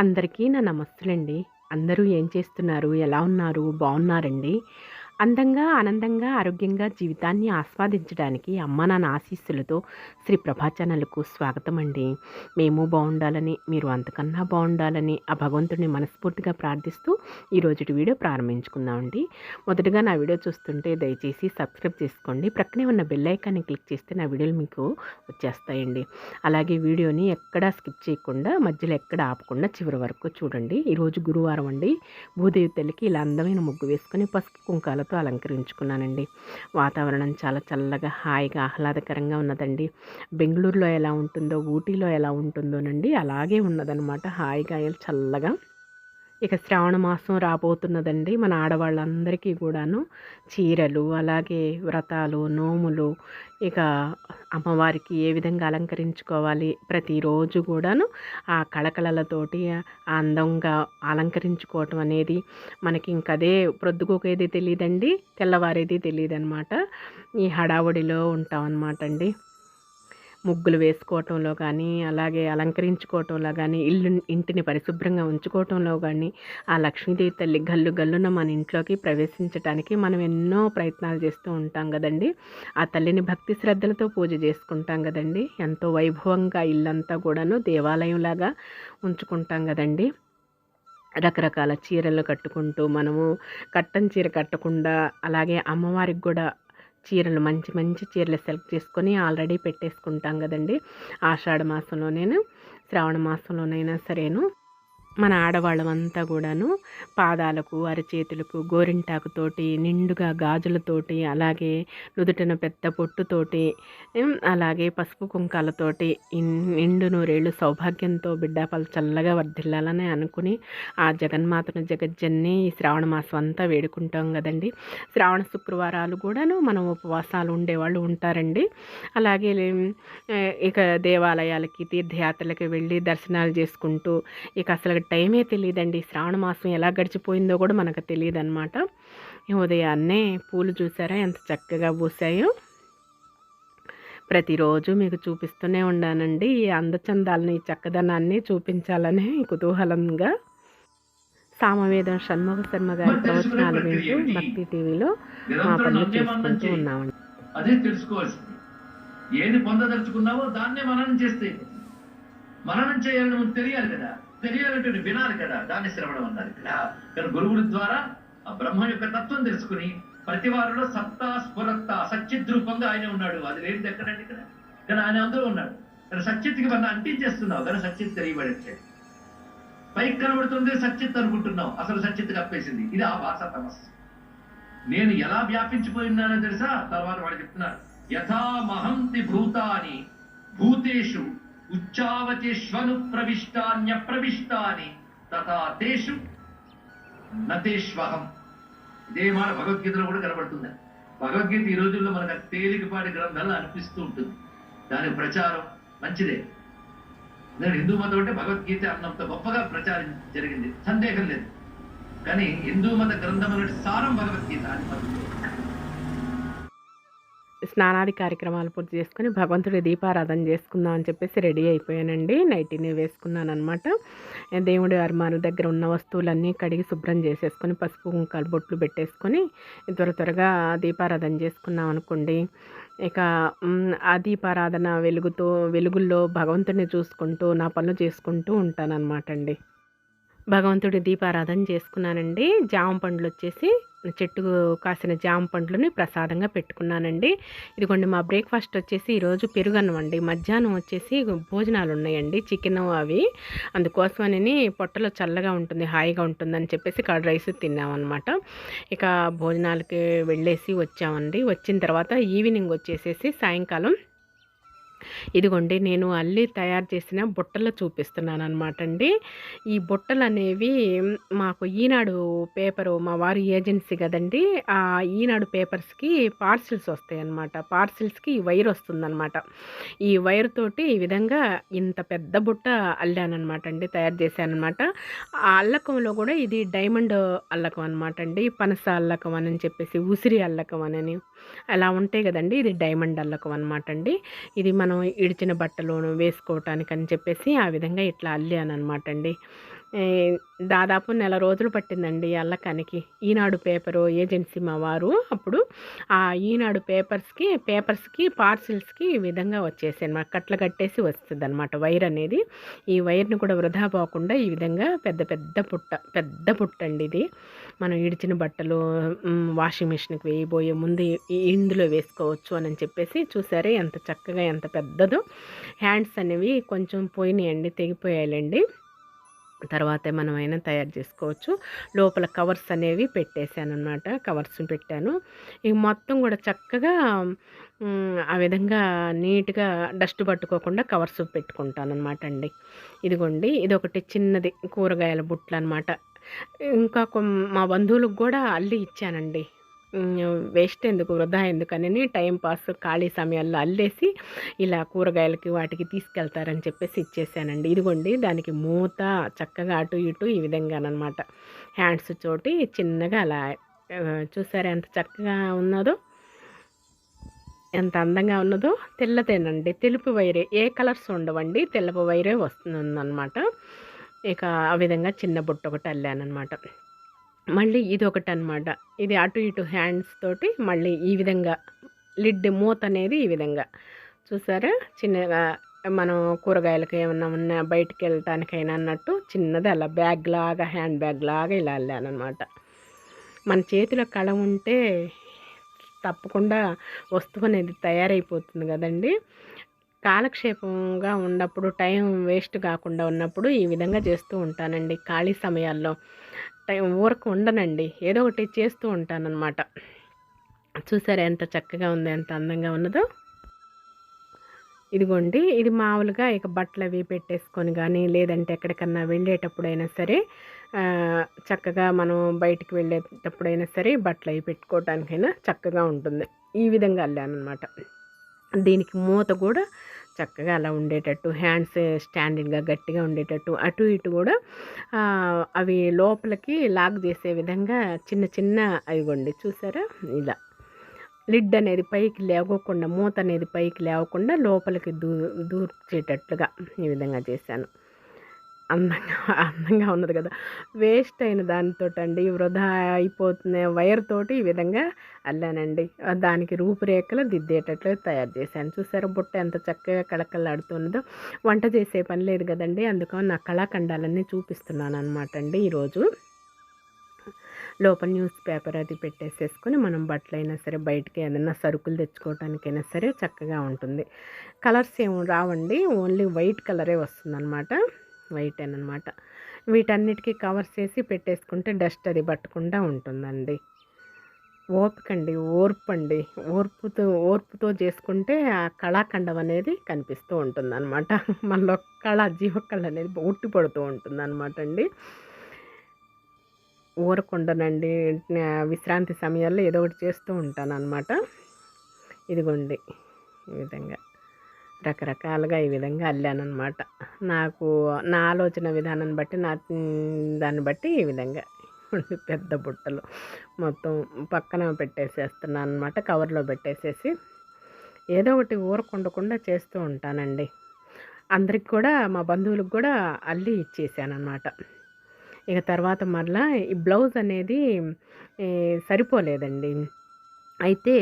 అందరికీ నా నమస్తులండి. అందరూ ఏం చేస్తున్నారు? ఎలా ఉన్నారు? బాగున్నారండి? అందంగా ఆనందంగా ఆరోగ్యంగా జీవితాన్ని ఆస్వాదించడానికి అమ్మ నాన్న ఆశీస్సులతో శ్రీ ప్రభా ఛానల్కు స్వాగతం అండి. మేము బాగుండాలని మీరు అంతకన్నా బాగుండాలని ఆ భగవంతుడిని మనస్ఫూర్తిగా ప్రార్థిస్తూ ఈరోజుటి వీడియో ప్రారంభించుకుందామండి మొదటగా నా వీడియో చూస్తుంటే దయచేసి సబ్స్క్రైబ్ చేసుకోండి. ప్రక్కనే ఉన్న బెల్ ఐకాన్ని క్లిక్ చేస్తే నా వీడియోలు మీకు వచ్చేస్తాయండి. అలాగే వీడియోని ఎక్కడా స్కిప్ చేయకుండా మధ్యలో ఎక్కడ ఆపకుండా చివరి వరకు చూడండి. ఈరోజు గురువారం అండి. భూదేవి తల్లికి ఇలా అందమైన ముగ్గు వేసుకొని పసుపు కుంకాలతో అలంకరించుకున్నానండి. వాతావరణం చాలా చల్లగా హాయిగా ఆహ్లాదకరంగా ఉన్నదండి. బెంగళూరులో ఎలా ఉంటుందో ఊటీలో ఎలా ఉంటుందోనండి అలాగే ఉన్నదనమాట హాయిగా చల్లగా. ఇక శ్రావణ మాసం రాబోతున్నదండి మన ఆడవాళ్ళందరికీ కూడాను. చీరలు అలాగే వ్రతాలు నోములు ఇక అమ్మవారికి ఏ విధంగా అలంకరించుకోవాలి ప్రతిరోజు కూడాను ఆ కళకళలతోటి ఆ అందంగా అలంకరించుకోవటం అనేది మనకి ఇంకదే ప్రొద్దుకోకేది తెలియదండి తెల్లవారేది తెలియదు అనమాట ఈ హడావుడిలో ఉంటాం అనమాట అండి ముగ్గులు వేసుకోవటంలో కానీ అలాగే అలంకరించుకోవటంలో కానీ ఇల్లు ఇంటిని పరిశుభ్రంగా ఉంచుకోవటంలో కానీ ఆ లక్ష్మీదేవి తల్లి గల్లు గల్లున మన ఇంట్లోకి ప్రవేశించడానికి మనం ఎన్నో ప్రయత్నాలు చేస్తూ ఉంటాం కదండి. ఆ తల్లిని భక్తి శ్రద్ధలతో పూజ చేసుకుంటాం కదండి. ఎంతో వైభవంగా ఇల్లంతా కూడాను దేవాలయంలాగా ఉంచుకుంటాం కదండి. రకరకాల చీరలు కట్టుకుంటూ మనము కట్టన్ చీర కట్టకుండా అలాగే అమ్మవారికి కూడా చీరలు మంచి మంచి చీరలు సెలెక్ట్ చేసుకొని ఆల్రెడీ పెట్టేసుకుంటాం కదండి. ఆషాఢ మాసంలో నేను శ్రావణ మాసంలోనైనా సరేను. మన ఆడవాళ్ళమంతా కూడాను పాదాలకు అరచేతులకు గోరింటాకుతోటి నిండుగా గాజులతోటి అలాగే నుదుటిన పెద్ద పొట్టుతోటి అలాగే పసుపు కుంకాలతోటి నిండు నూరేళ్ళు సౌభాగ్యంతో బిడ్డ పలు చల్లగా వర్ధిల్లాలని అనుకుని ఆ జగన్మాతను జగజ్జన్ని ఈ శ్రావణ మాసం అంతా వేడుకుంటాం కదండి. శ్రావణ శుక్రవారాలు కూడాను మనం ఉపవాసాలు ఉండేవాళ్ళు ఉంటారండి. అలాగే ఇక దేవాలయాలకి తీర్థయాత్రలకి వెళ్ళి దర్శనాలు చేసుకుంటూ ఇక అసలు టైమే తెలియదండి శ్రావణ మాసం ఎలా గడిచిపోయిందో కూడా మనకు తెలియదు అనమాట ఉదయాన్నే పూలు చూసారా? ఎంత చక్కగా పూసాయో. ప్రతిరోజు మీకు చూపిస్తూనే ఉండానండి. ఈ అందచందాలని ఈ చక్కదనాన్ని చూపించాలనే కుతూహలంగా. సామవేదం షణ్ముఖ శర్మ గారి ప్రవచనాలు వింటూ భక్తి టీవీలో మా పనులు చేసుకుంటూ ఉన్నామండి. అదే తెలుసుకోవాల్సింది. ఏది పొందదలుచుకున్నావో దాన్నే మననం చేస్తే. మననం చేయాలని తెలియాలి కదా. తెలియాలంటే వినాలి కదా దాన్ని శ్రవణం అన్నారు ఇక్కడ. కానీ గురువుల ద్వారా ఆ బ్రహ్మ యొక్క తత్వం తెలుసుకుని ప్రతి వారిలో సత్తా స్ఫురత్త సచ్యత్ రూపంగా ఆయన ఉన్నాడు. అది లేనిది ఎక్కడండి ఇక్కడ? కానీ ఆయన అందరూ ఉన్నాడు. కానీ సత్యత్కి మన అంటించేస్తున్నావు కానీ సత్యత్ తెలియబడట్లేదు పైకి కనబడుతుంది సచ్చిత్ అనుకుంటున్నావు అసలు సత్యత్ కప్పేసింది ఇది ఆ భాష తమస్సు. నేను ఎలా వ్యాపించిపోయినానో తెలుసా? తర్వాత వాడు చెప్తున్నారు. యథా మహంతి భూతాని భూతేషు ఉచ్చావచేష్వను ప్రవిష్టాన్య ప్రవిష్టాని తథా తేషు నతేష్వహం. ఇదే మాట భగవద్గీతలో కూడా కనబడుతుంది. భగవద్గీత ఈ రోజుల్లో మనకు తేలికపాటి గ్రంథాలు అనిపిస్తూ ఉంటుంది. దాని ప్రచారం మంచిదే. నేను హిందూ మతం అంటే భగవద్గీత అన్నంత గొప్పగా ప్రచారం జరిగింది. సందేహం లేదు. కానీ హిందూ మత గ్రంథం సారం భగవద్గీత అని మనం స్నానాది కార్యక్రమాలు పూర్తి చేసుకుని భగవంతుడి దీపారాధన చేసుకుందాం అని చెప్పేసి రెడీ అయిపోయానండి. నైటీని వేసుకున్నాను అనమాట దేవుడి అర్మాను దగ్గర ఉన్న వస్తువులన్నీ కడిగి శుభ్రం చేసేసుకొని పసుపు కుంకాలు బొట్లు పెట్టేసుకొని త్వర త్వరగా దీపారాధన చేసుకున్నాం అనుకోండి. ఇక ఆ దీపారాధన వెలుగుతో వెలుగుల్లో భగవంతుడిని చూసుకుంటూ నా పనులు చేసుకుంటూ ఉంటానన్నమాట అండి. భగవంతుడి దీపారాధన చేసుకున్నానండి. జామ పండ్లు వచ్చేసి చెట్టు కాసిన జామ పండ్లని ప్రసాదంగా పెట్టుకున్నానండి. ఇదిగోండి మా బ్రేక్ఫాస్ట్ వచ్చేసి ఈరోజు పెరుగన్నం అండి. మధ్యాహ్నం వచ్చేసి భోజనాలు ఉన్నాయండి చికెన్ అవి. అందుకోసమని పొట్టలో చల్లగా ఉంటుంది హాయిగా ఉంటుందని చెప్పేసి కర్డ్ రైస్ తిన్నామన్నమాట. ఇక భోజనాలకి వెళ్ళేసి వచ్చామండి. వచ్చిన తర్వాత ఈవినింగ్ వచ్చేసేసి సాయంకాలం ఇదిగోండి నేను అల్లి తయారు చేసిన బుట్టలు చూపిస్తున్నాను అనమాట అండి ఈ బుట్టలు అనేవి మాకు ఈనాడు పేపరు మా వారి ఏజెన్సీ కదండి ఆ ఈనాడు పేపర్స్కి పార్సిల్స్ వస్తాయి అనమాట పార్సిల్స్కి ఈ వైర్ వస్తుందన్నమాట. ఈ వైర్ తోటి ఈ విధంగా ఇంత పెద్ద బుట్ట అల్లానమాట అండి తయారు చేశానమాట ఆ అల్లకంలో కూడా ఇది డైమండ్ అల్లకం అనమాట అండి పనస అల్లకం అని చెప్పేసి ఉసిరి అల్లకం అని. అలా ఉంటాయి కదండి ఇది డైమండ్ అల్లకం అనమాట అండి ఇది మన మనం ఇడిచిన బట్టలోను వేసుకోవటానికి అని చెప్పేసి ఆ విధంగా ఇట్లా అల్లాను అనమాట అండి దాదాపు నెల రోజులు పట్టిందండి అల్లకానికి. ఈనాడు పేపరు ఏజెన్సీ మా వారు అప్పుడు ఆ ఈనాడు పేపర్స్కి పేపర్స్కి పార్సిల్స్కి ఈ విధంగా వచ్చేసి అనమాట. కట్ల కట్టేసి వస్తుంది అనమాట వైర్ అనేది. ఈ వైర్ని కూడా వృధా పోకుండా ఈ విధంగా పెద్ద పెద్ద పుట్ట పెద్ద పుట్ట అండి ఇది. మనం ఇడిచిన బట్టలు వాషింగ్ మిషన్కి వేయబోయే ముందు ఇందులో వేసుకోవచ్చు అని చెప్పేసి చూసారే ఎంత చక్కగా ఎంత పెద్దదో. హ్యాండ్స్ అనేవి కొంచెం పోయినాయండి తెగిపోయాయండి తర్వాతే మనమైనా తయారు చేసుకోవచ్చు. లోపల కవర్స్ అనేవి పెట్టేశాను అనమాట కవర్స్ పెట్టాను. ఇక మొత్తం కూడా చక్కగా ఆ విధంగా నీట్గా డస్ట్ పట్టుకోకుండా కవర్స్ పెట్టుకుంటాను అనమాట అండి. ఇదిగోండి ఇది ఒకటి చిన్నది కూరగాయల బుట్టలు అనమాట ఇంకా కొం- మా బంధువులకు కూడా అల్లి ఇచ్చానండి. వేస్ట్ ఎందుకు? వృధా ఎందుకని టైం పాస్ ఖాళీ సమయాల్లో అల్లేసి ఇలా కూరగాయలకి వాటికి తీసుకెళ్తారని చెప్పేసి ఇచ్చేసానండి. ఇదిగోండి దానికి మూత చక్కగా అటు ఇటు ఈ విధంగానమాట హ్యాండ్స్ చోటి చిన్నగా అలా చూసారా ఎంత చక్కగా ఉన్నదో? ఎంత అందంగా ఉన్నదో? తెల్లతేనండి. తెలుపు వైరే ఏ కలర్స్ ఉండవండి. తెల్లపు వైరే వస్తుందన్నమాట. ఇక ఆ విధంగా చిన్న బుట్ట ఒకటి అల్లానమాట మళ్ళీ ఇది ఒకటి అనమాట ఇది అటు ఇటు హ్యాండ్స్ తోటి మళ్ళీ ఈ విధంగా లిడ్ మూత అనేది ఈ విధంగా. చూసారా? చిన్నగా మనం కూరగాయలకు ఏమన్నా ఉన్నా బయటికి వెళ్ళటానికైనా అన్నట్టు చిన్నది అలా బ్యాగ్ లాగా హ్యాండ్ బ్యాగ్ లాగా ఇలా అల్లానమాట మన చేతిలో కళ ఉంటే తప్పకుండా వస్తువు అనేది తయారైపోతుంది కదండి. కాలక్షేపంగా ఉన్నప్పుడు టైం వేస్ట్ కాకుండా ఉన్నప్పుడు ఈ విధంగా చేస్తూ ఉంటానండి. ఖాళీ సమయాల్లో టైం ఊరకు ఉండనండి. ఏదో ఒకటి చేస్తూ ఉంటానన్నమాట. చూసారా ఎంత చక్కగా ఉందో ఎంత అందంగా ఉన్నదో? ఇదిగోండి ఇది మామూలుగా ఇక బట్టలు అవి పెట్టేసుకొని కానీ లేదంటే ఎక్కడికన్నా వెళ్ళేటప్పుడైనా సరే చక్కగా మనం బయటికి వెళ్ళేటప్పుడైనా సరే బట్టలు అవి పెట్టుకోవటానికైనా చక్కగా ఉంటుంది. ఈ విధంగా అల్లానమాట దీనికి మూత కూడా చక్కగా అలా ఉండేటట్టు హ్యాండ్స్ స్టాండింగ్గా గట్టిగా ఉండేటట్టు అటు ఇటు కూడా అవి లోపలికి లాక్ చేసే విధంగా చిన్న చిన్న అవి చూసారా? ఇలా. లిడ్ అనేది పైకి లేవకుండా మూత అనేది పైకి లేవకుండా లోపలికి దూ దూర్చేటట్లుగా ఈ విధంగా చేశాను. అందంగా అందంగా ఉన్నది కదా. వేస్ట్ అయిన దానితో అండి వృధా అయిపోతున్న వైర్ తోటి ఈ విధంగా అల్లానండి. దానికి రూపురేఖలు దిద్దేటట్లు తయారు చేశాను. చూసారా బుట్ట ఎంత చక్కగా కళకళలాడుతున్నదో. వంట చేసే పని లేదు కదండి. అందుకని నా కళాఖండాలన్నీ చూపిస్తున్నాను అనమాట అండి ఈరోజు. లోపల న్యూస్ పేపర్ అది పెట్టేసేసుకొని మనం బట్టలైనా సరే బయటికి ఏదైనా సరుకులు తెచ్చుకోవటానికైనా సరే చక్కగా ఉంటుంది. కలర్స్ ఏమి రావండి. ఓన్లీ వైట్ కలరే వస్తుందన్నమాట. వైట్ అనమాట వీటన్నిటికీ కవర్ చేసి పెట్టేసుకుంటే డస్ట్ అది పట్టకుండా ఉంటుందండి. ఓపికండి ఓర్పండి. ఓర్పు అండి ఓర్పుతో ఓర్పుతో చేసుకుంటే ఆ కళాఖండం అనేది కనిపిస్తూ ఉంటుంది అనమాట మనలో కళ జీవకళ అనేది ఉట్టి పడుతూ ఉంటుంది అనమాట అండి. ఊరకుండనండి విశ్రాంతి సమయాల్లో ఏదో ఒకటి చేస్తూ ఉంటాను అనమాట ఇదిగోండి ఈ విధంగా. రకరకాలుగా ఈ విధంగా అల్లానమాట నాకు నా ఆలోచన విధానాన్ని బట్టి నా దాన్ని బట్టి ఈ విధంగా పెద్ద బుట్టలు మొత్తం పక్కన పెట్టేసేస్తున్నాను అనమాట కవర్లో పెట్టేసేసి. ఏదో ఒకటి ఊరకుండకుండా చేస్తూ ఉంటానండి. అందరికి కూడా మా బంధువులకు కూడా అల్లి ఇచ్చేసాను అనమాట ఇక తర్వాత మరలా ఈ బ్లౌజ్ అనేది సరిపోలేదండి. అయితే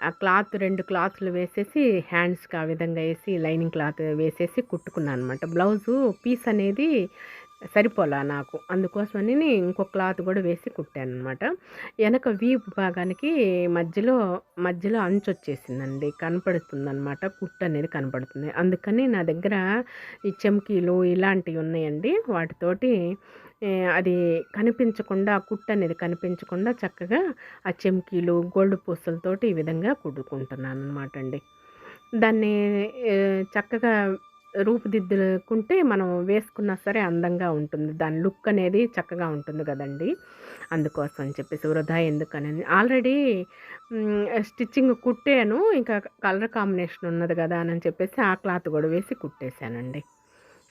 ఆ క్లాత్ రెండు క్లాత్లు వేసేసి హ్యాండ్స్కి ఆ విధంగా వేసి లైనింగ్ క్లాత్ వేసేసి కుట్టుకున్నాను అనమాట బ్లౌజు పీస్ అనేది సరిపోలా నాకు. అందుకోసమని నేను ఇంకో క్లాత్ కూడా వేసి కుట్టాను అనమాట వెనక వీపు భాగానికి మధ్యలో మధ్యలో అంచు వచ్చేసిందండి. కనపడుతుంది అనమాట కుట్టు అనేది కనపడుతుంది. అందుకని నా దగ్గర ఈ చెమ్కీలు ఇలాంటివి ఉన్నాయండి. వాటితోటి అది కనిపించకుండా ఆ కుట్టు అనేది కనిపించకుండా చక్కగా ఆ చెమ్కీలు గోల్డ్ పూసలతోటి ఈ విధంగా కుట్టుకుంటున్నాను అనమాట అండి దాన్ని చక్కగా రూపుదిద్దుకుంటే మనం వేసుకున్నా సరే అందంగా ఉంటుంది. దాని లుక్ అనేది చక్కగా ఉంటుంది కదండి. అందుకోసం అని చెప్పేసి వృధా ఎందుకని ఆల్రెడీ స్టిచ్చింగ్ కుట్టాను. ఇంకా కలర్ కాంబినేషన్ ఉన్నది కదా అని చెప్పేసి ఆ క్లాత్ కూడా వేసి కుట్టేశానండి.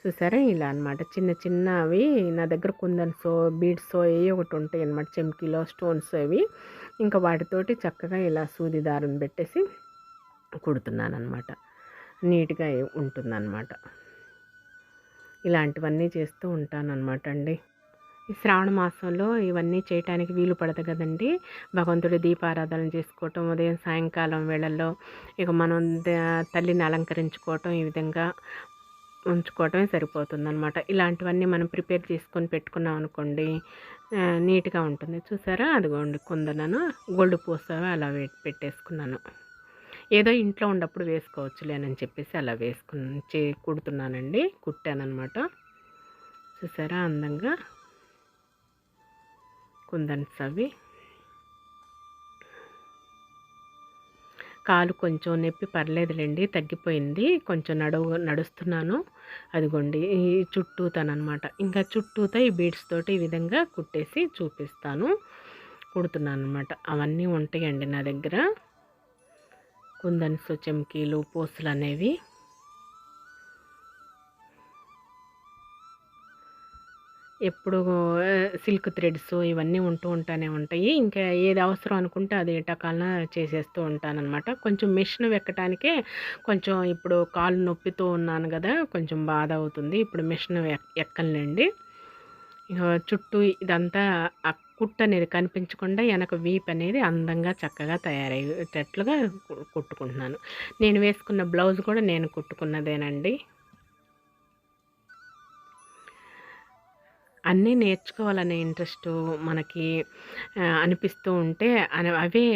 చూసారా? ఇలా అనమాట చిన్న చిన్నవి నా దగ్గర కుందన్ సో బీడ్స్ ఏ ఒకటి ఉంటాయి అన్నమాట. చెమ్కీలో స్టోన్స్ అవి. ఇంకా వాటితోటి చక్కగా ఇలా సూది దారం పెట్టేసి కుడుతున్నాను అనమాట నీట్గా ఉంటుందన్నమాట. ఇలాంటివన్నీ చేస్తూ ఉంటాను అనమాట అండి. ఈ శ్రావణ మాసంలో ఇవన్నీ చేయటానికి వీలు పడదు కదండి. భగవంతుడి దీపారాధన చేసుకోవటం ఉదయం సాయంకాలం వేళల్లో ఇక మనం తల్లిని అలంకరించుకోవటం ఈ విధంగా ఉంచుకోవటమే సరిపోతుంది అనమాట ఇలాంటివన్నీ మనం ప్రిపేర్ చేసుకొని పెట్టుకున్నాం అనుకోండి నీట్గా ఉంటుంది. చూసారా? అదిగోండి కుందనను గోల్డ్ పూసవి? అలా పెట్టేసుకున్నాను. ఏదో ఇంట్లో ఉన్నప్పుడు వేసుకోవచ్చులేనని చెప్పేసి అలా వేసుకుని చే కుడుతున్నానండి. కుట్టానమాట చూసారా? అందంగా కుందన్స్ అవి. కాలు కొంచెం నొప్పి పర్లేదులేండి తగ్గిపోయింది. కొంచెం నడువు నడుస్తున్నాను. అదిగోండి ఈ చుట్టూతానమాట ఇంకా చుట్టూతా ఈ బీడ్స్ తోటి ఈ విధంగా కుట్టేసి చూపిస్తాను. కుడుతున్నాను అనమాట అవన్నీ ఉంటాయండి నా దగ్గర. కుందన్సు చెమ్కీలు పూసలు అనేవి ఎప్పుడు సిల్క్ థ్రెడ్స్ ఇవన్నీ ఉంటూ ఉంటానే ఉంటాయి. ఇంకా ఏది అవసరం అనుకుంటే అది టకాలన చేసేస్తూ ఉంటానన్నమాట. కొంచెం మిషన్ ఎక్కటానికే కొంచెం ఇప్పుడు కాలు నొప్పితో ఉన్నాను కదా కొంచెం బాధ అవుతుంది. ఇప్పుడు మిషన్ ఎక్- చుట్టూ ఇదంతా ఆ కుట్టు అనేది కనిపించకుండా వెనక వీప్ అనేది అందంగా చక్కగా తయారయ్యేటట్లుగా కుట్టుకుంటున్నాను. నేను వేసుకున్న బ్లౌజ్ కూడా నేను కుట్టుకున్నదేనండి. అన్నీ నేర్చుకోవాలనే ఇంట్రెస్ట్ మనకి అనిపిస్తూ ఉంటే అవే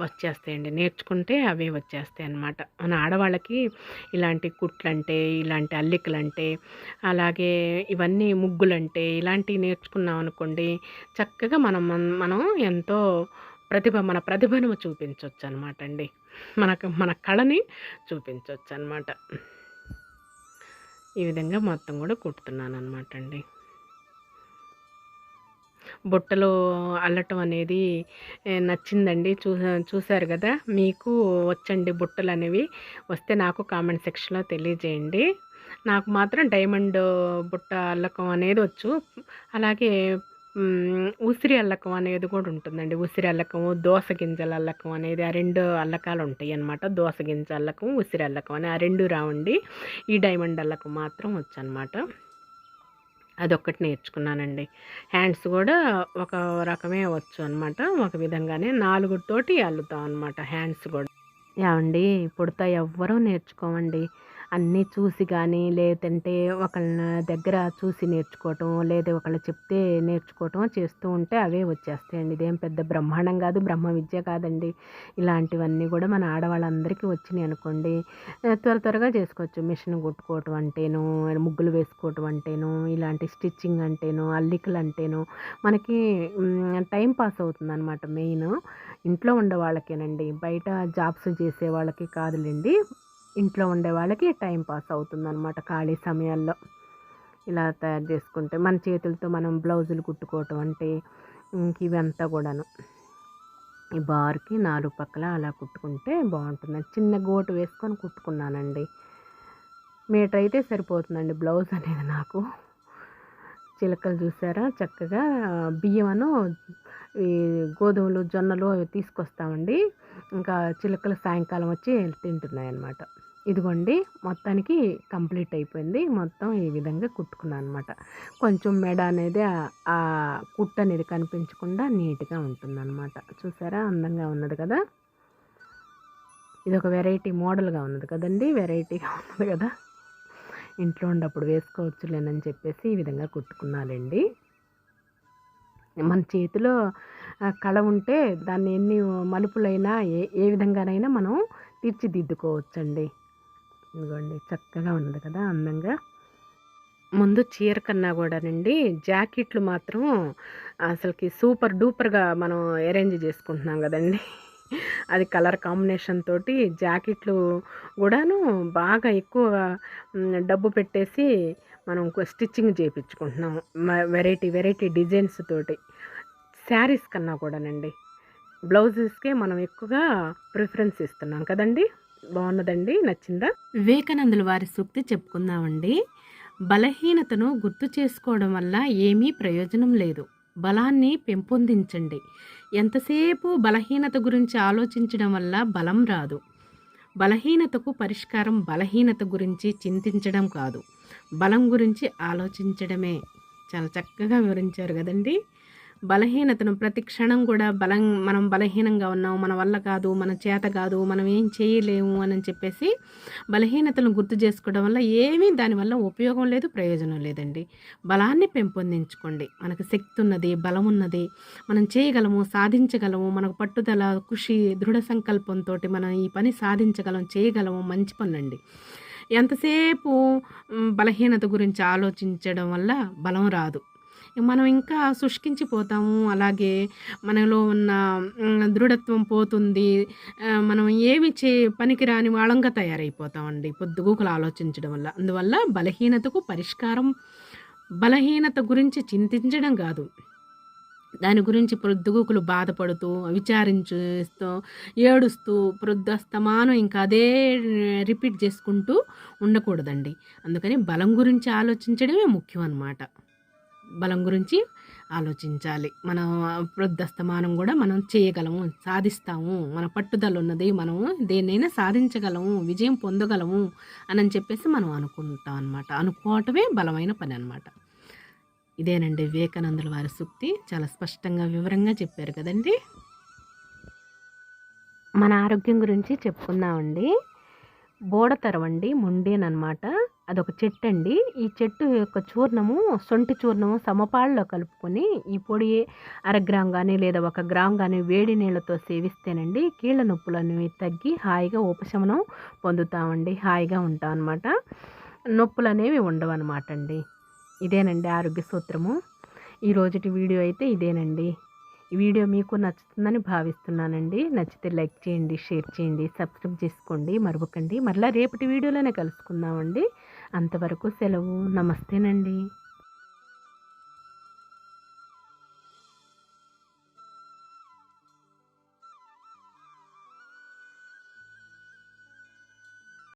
వచ్చేస్తాయండి. నేర్చుకుంటే అవే వచ్చేస్తాయి అన్నమాట. మన ఆడవాళ్ళకి ఇలాంటి కుట్లంటే ఇలాంటి అల్లికలంటే అలాగే ఇవన్నీ ముగ్గులంటే ఇలాంటివి నేర్చుకున్నాం అనుకోండి చక్కగా మనం మనం ఎంతో ప్రతిభ మన ప్రతిభను చూపించవచ్చు అనమాట అండి. మనకు మన కళని చూపించవచ్చు అనమాట ఈ విధంగా మొత్తం కూడా కుట్టుతున్నాను అనమాట అండి. బుట్టలు అల్లటం అనేది నచ్చిందండి. చూ చూశారు కదా? మీకు వచ్చండి బుట్టలు అనేవి వస్తే నాకు కామెంట్ సెక్షన్లో తెలియజేయండి. నాకు మాత్రం డైమండ్ బుట్ట అల్లకం అనేది వచ్చు. అలాగే ఉసిరి అల్లకం అనేది కూడా ఉంటుందండి. ఉసిరి అల్లకము దోస గింజల అల్లకం అనేది ఆ రెండు అల్లకాలు ఉంటాయి అన్నమాట. దోస గింజ అల్లకం ఉసిరి అల్లకం అని ఆ రెండు రావండి. ఈ డైమండ్ అల్లకం మాత్రం వచ్చనమాట అదొక్కటి నేర్చుకున్నానండి. హ్యాండ్స్ కూడా ఒక రకమే వచ్చు అనమాట ఒక విధంగానే నాలుగుతోటి అల్లుతాం అనమాట హ్యాండ్స్ కూడా. ఏమండి పుడతా ఎవ్వరూ నేర్చుకోమండి. అన్నీ చూసి కానీ లేదంటే ఒకళ్ళ దగ్గర చూసి నేర్చుకోవటం లేదా ఒకళ్ళు చెప్తే నేర్చుకోవటం చేస్తూ ఉంటే అవే వచ్చేస్తాయండి. ఇదేం పెద్ద బ్రహ్మాండం కాదు బ్రహ్మ విద్య కాదండి. ఇలాంటివన్నీ కూడా మన ఆడవాళ్ళందరికీ వచ్చినాయి అనుకోండి. త్వర త్వరగా చేసుకోవచ్చు. మిషన్ కుట్టుకోవటం అంటేను ముగ్గులు వేసుకోవటం అంటేను ఇలాంటి స్టిచ్చింగ్ అంటేను అల్లికలు అంటేను మనకి టైం పాస్ అవుతుంది అనమాట మెయిన్. ఇంట్లో ఉండే వాళ్ళకేనండి. బయట జాబ్స్ చేసే వాళ్ళకి కాదులేండి. ఇంట్లో ఉండే వాళ్ళకి టైం పాస్ అవుతుందన్నమాట ఖాళీ సమయాల్లో. ఇలా తయారు చేసుకుంటే మన చేతులతో మనం బ్లౌజులు కుట్టుకోవటం అంటే ఇంక ఇవంతా కూడాను. ఈ బార్కి నాలుగు పక్కల అలా కుట్టుకుంటే బాగుంటుంది. చిన్న గోటు వేసుకొని కుట్టుకున్నానండి. మీటర్ అయితే సరిపోతుందండి బ్లౌజ్ అనేది నాకు. చిలకలు చూసారా? చక్కగా బియ్యమను ఈ గోధుమలు జొన్నలు అవి తీసుకొస్తామండి. ఇంకా చిలకలు సాయంకాలం వచ్చి తింటున్నాయి అన్నమాట ఇదిగోండి మొత్తానికి కంప్లీట్ అయిపోయింది. మొత్తం ఈ విధంగా కుట్టుకున్నాను అనమాట కొంచెం మెడ అనేది ఆ- కుట్ట కుట్టు అనేది కనిపించకుండా నీట్గా ఉంటుందన్నమాట. చూసారా? అందంగా ఉన్నది కదా? ఇది ఒక వెరైటీ మోడల్గా ఉన్నది కదండి? వెరైటీగా ఉన్నది కదా? ఇంట్లో ఉన్నప్పుడు వేసుకోవచ్చులేనని చెప్పేసి ఈ విధంగా కుట్టుకున్నానండి. మన చేతిలో కళ ఉంటే దాన్ని ఎన్ని మలుపులైనా ఏ ఏ విధంగానైనా మనం తీర్చిదిద్దుకోవచ్చండి. ఇదిగోండి చక్కగా ఉన్నది కదా అందంగా. ముందు చీర కన్నా కూడానండి జాకెట్లు మాత్రం అసలుకి సూపర్ డూపర్గా మనం అరేంజ్ చేసుకుంటున్నాం కదండి. అది కలర్ కాంబినేషన్ తోటి జాకెట్లు కూడాను బాగా ఎక్కువ డబ్బు పెట్టేసి మనం స్టిచ్చింగ్ చేయించుకుంటున్నాం వెరైటీ వెరైటీ డిజైన్స్ తోటి. శారీస్ కన్నా కూడానండి. బ్లౌజెస్కే మనం ఎక్కువగా ప్రిఫరెన్స్ ఇస్తున్నాం కదండి. బాగున్నదండి? నచ్చిందా? వివేకానందుల వారి సూక్తి చెప్పుకుందామండి. బలహీనతను గుర్తు చేసుకోవడం వల్ల ఏమీ ప్రయోజనం లేదు. బలాన్ని పెంపొందించండి. ఎంతసేపు బలహీనత గురించి ఆలోచించడం వల్ల బలం రాదు. బలహీనతకు పరిష్కారం బలహీనత గురించి చింతించడం కాదు. బలం గురించి ఆలోచించడమే. చాలా చక్కగా వివరించారు కదండి. బలహీనతను ప్రతి క్షణం కూడా బలం మనం బలహీనంగా ఉన్నాం మన వల్ల కాదు మన చేత కాదు మనం ఏం చేయలేము అని చెప్పేసి బలహీనతలను గుర్తు చేసుకోవడం వల్ల ఏమీ దానివల్ల ఉపయోగం లేదు ప్రయోజనం లేదండి. బలాన్ని పెంపొందించుకోండి. మనకు శక్తి ఉన్నది బలం ఉన్నది మనం చేయగలము సాధించగలము మనకు పట్టుదల కృషి దృఢ సంకల్పంతో మనం ఈ పని సాధించగలం చేయగలము మంచి పనులండి ఎంతసేపు బలహీనత గురించి ఆలోచించడం వల్ల బలం రాదు. మనం ఇంకా శుష్కించిపోతాము. అలాగే మనలో ఉన్న దృఢత్వం పోతుంది. మనం ఏమి చే పనికిరాని వాళ్ళంగా తయారైపోతామండి పొద్దుగూకులు ఆలోచించడం వల్ల. అందువల్ల బలహీనతకు పరిష్కారం బలహీనత గురించి చింతించడం కాదు. దాని గురించి ప్రొద్దుగూకులు బాధపడుతూ విచారించుస్తూ ఏడుస్తూ ప్రొద్దస్తమానం ఇంకా అదే రిపీట్ చేసుకుంటూ ఉండకూడదండి. అందుకని బలం గురించి ఆలోచించడమే ముఖ్యం అన్నమాట బలం గురించి ఆలోచించాలి. మనం వృద్ధస్తమానం కూడా మనం చేయగలము సాధిస్తాము. మన పట్టుదల ఉన్నది మనము దేన్నైనా సాధించగలము విజయం పొందగలము అని చెప్పేసి మనం అనుకుంటాం అనమాట అనుకోవటమే బలమైన పని అనమాట ఇదేనండి వివేకానందుల వారి సూక్తి. చాలా స్పష్టంగా వివరంగా చెప్పారు కదండి. మన ఆరోగ్యం గురించి చెప్పుకుందామండి. బోడతరవండి ముండేనమాట అదొక చెట్టు అండి ఈ చెట్టు యొక్క చూర్ణము సొంటి చూర్ణము సమపాళ్ళలో కలుపుకొని ఈ పొడి అర గ్రామ్ కానీ లేదా ఒక గ్రామ్ కానీ వేడి నీళ్ళతో సేవిస్తేనండి కీళ్ళ నొప్పులను తగ్గి హాయిగా ఉపశమనం పొందుతామండి. హాయిగా ఉంటాం అనమాట నొప్పులు అనేవి ఉండవు అనమాట అండి ఇదేనండి ఆరోగ్య సూత్రము. ఈ రోజుటి వీడియో అయితే ఇదేనండి. ఈ వీడియో మీకు నచ్చుతుందని భావిస్తున్నానండి. నచ్చితే లైక్ చేయండి షేర్ చేయండి సబ్స్క్రైబ్ చేసుకోండి. మరవకండి. మరలా రేపటి వీడియోలోనే కలుసుకుందామండి. అంతవరకు సెలవు. నమస్తేనండి.